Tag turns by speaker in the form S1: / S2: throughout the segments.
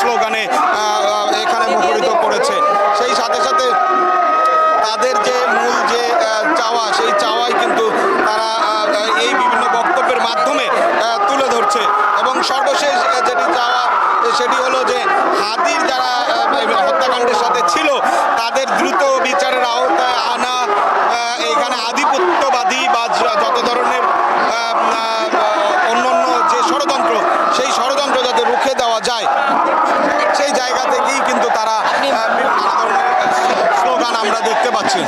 S1: স্লোগানে এখানে মুখরিত করেছে। সেই সাথে সাথে তাদের যে মূল যে চাওয়া, সেই চাওয়াই কিন্তু তারা এই বিভিন্ন বক্তব্যের মাধ্যমে তুলে ধরছে। এবং সর্বশেষ যেটি চাওয়া, সেটি হলো যে হাদির যারা হত্যাকাণ্ডের সাথে ছিল, তাদের দ্রুত বিচারের আওতায় আনা এখানে আধিপত্যবাদী বা যত ধরনের অন্য ষড়যন্ত্র, সেই ষড়যন্ত্র যাতে রুখে দেওয়া যায়, সেই জায়গা থেকেই কিন্তু তারা স্লোগান আমরা দেখতে পাচ্ছি।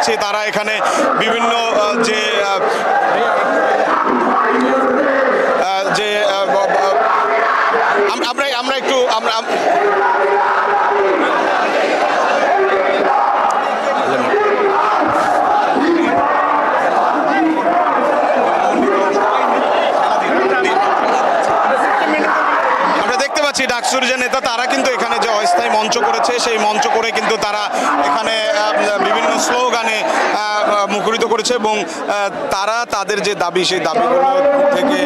S1: পাচ্ছি তারা এখানে বিভিন্ন যে যে আমরা আমরা একটু, আমরা ডাকসুর যে নেতা, তারা কিন্তু এখানে যে অস্থায়ী মঞ্চ করেছে, সেই মঞ্চ করে কিন্তু তারা স্লোগানে মুখরিত করেছে এবং তারা তাদের যে দাবি সেই দাবিগুলো থেকে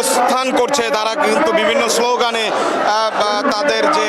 S1: অবস্থান করছে। তারা কিন্তু বিভিন্ন স্লোগানে তাদের যে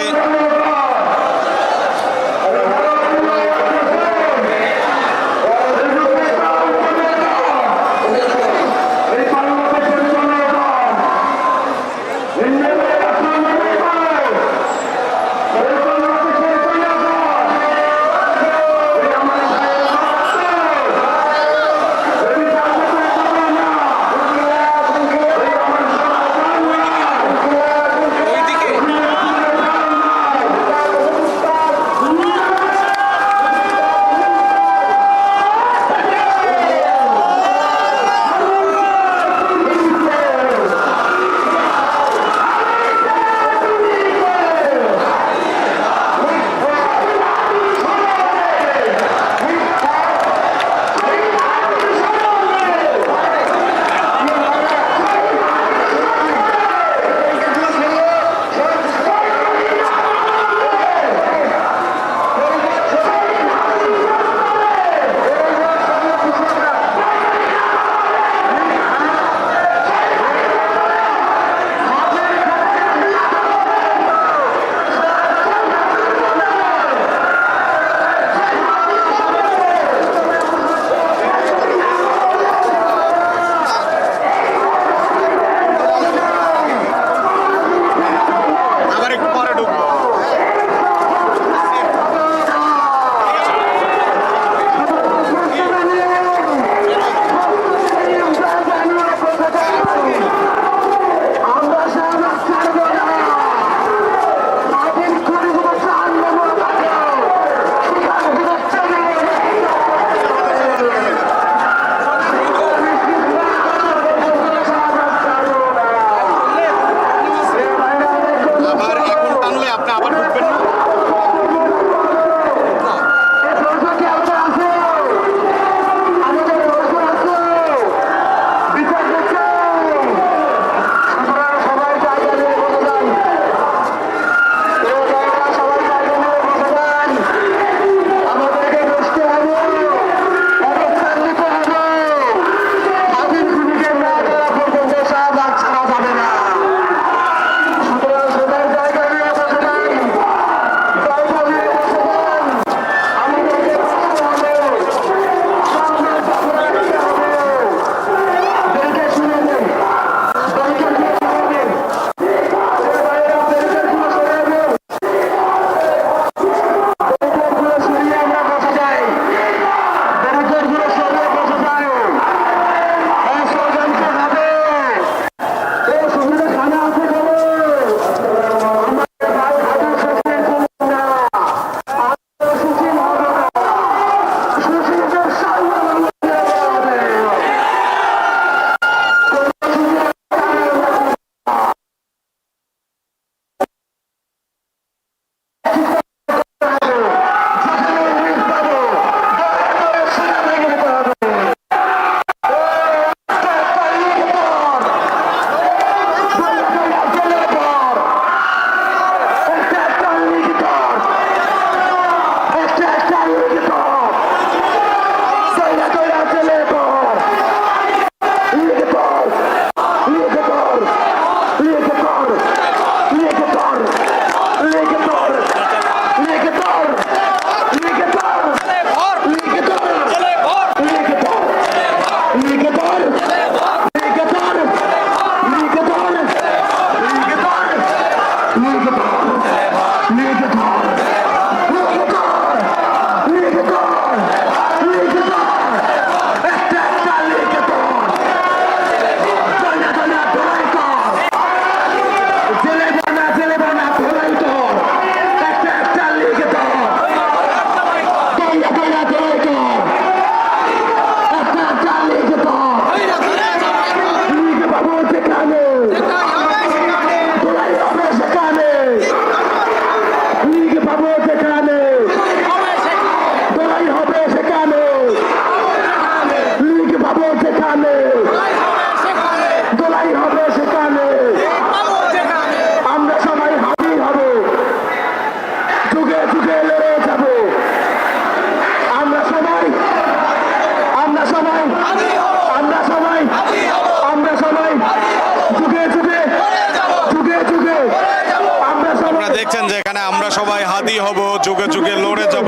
S2: সবাই হাদি হব, যুগে যুগে লড়ে যাব।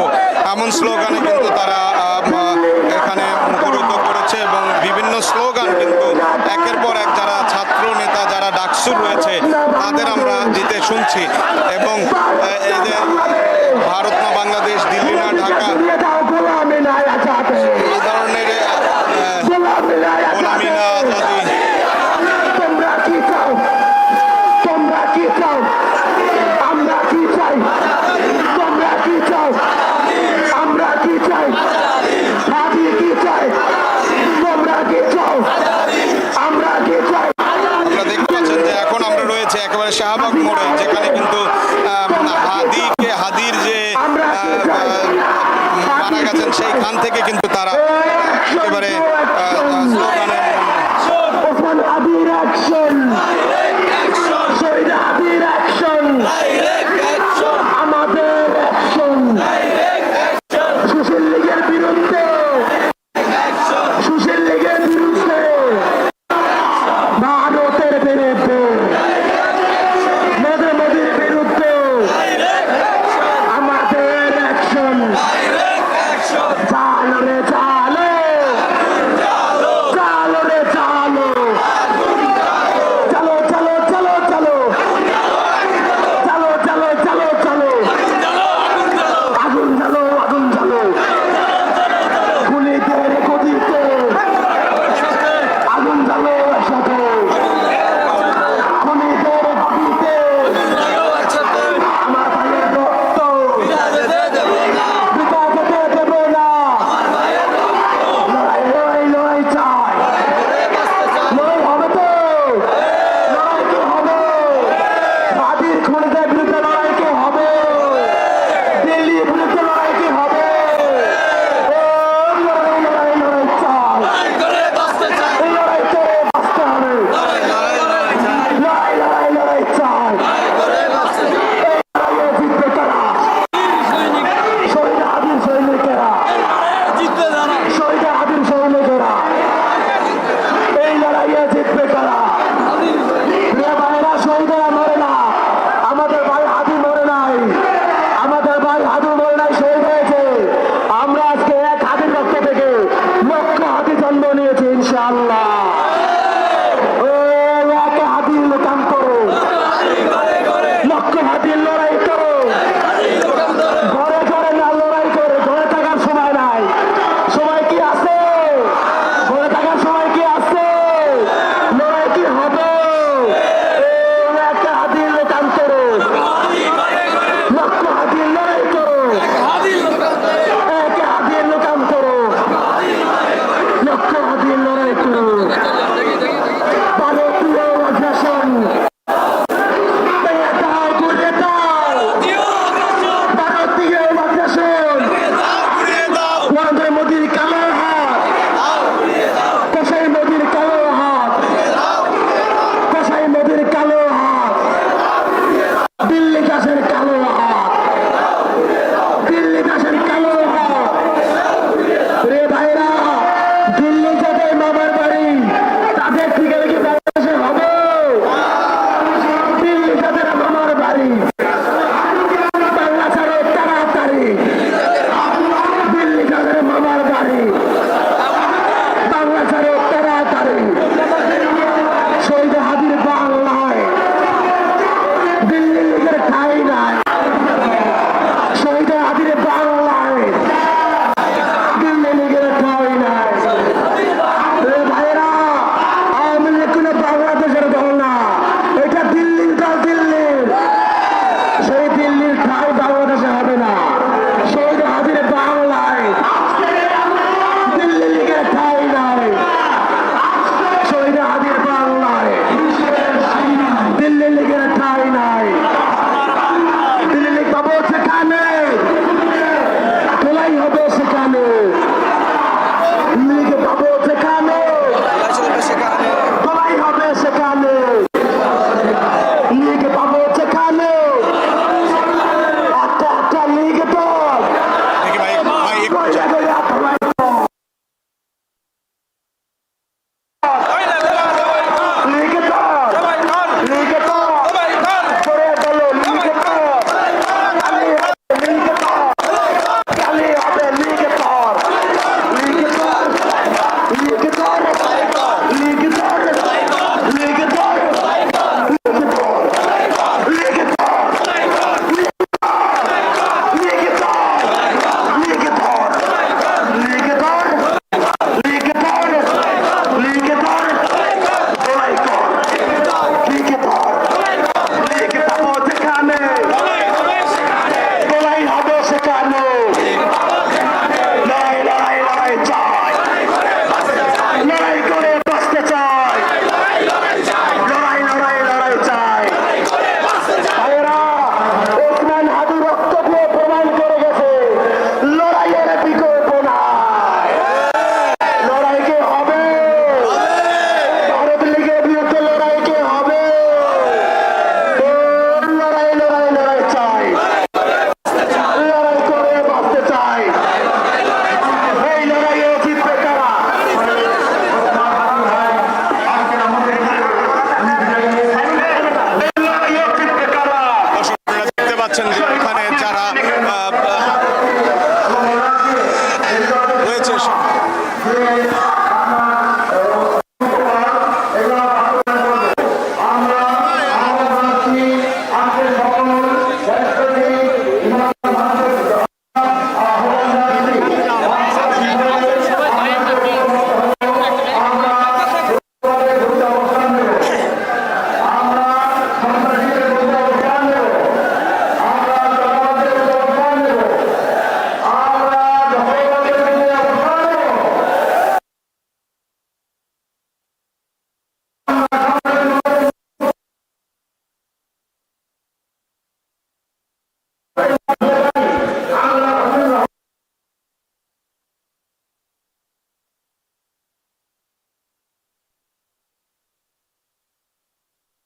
S1: এমন স্লোগানে কিন্তু তারা এখানে গুরুত্ব করেছে এবং বিভিন্ন স্লোগান কিন্তু একের পর এক যারা ছাত্র নেতা, যারা ডাকসু রয়েছে, তাদের আমরা দিতে শুনছি। এবং এদের ভারত না বাংলাদেশ, দিল্লি না ঢাকা শাহবাগ মোড়ে যেখানে
S3: ইনশাআল্লাহ।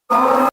S3: আমরা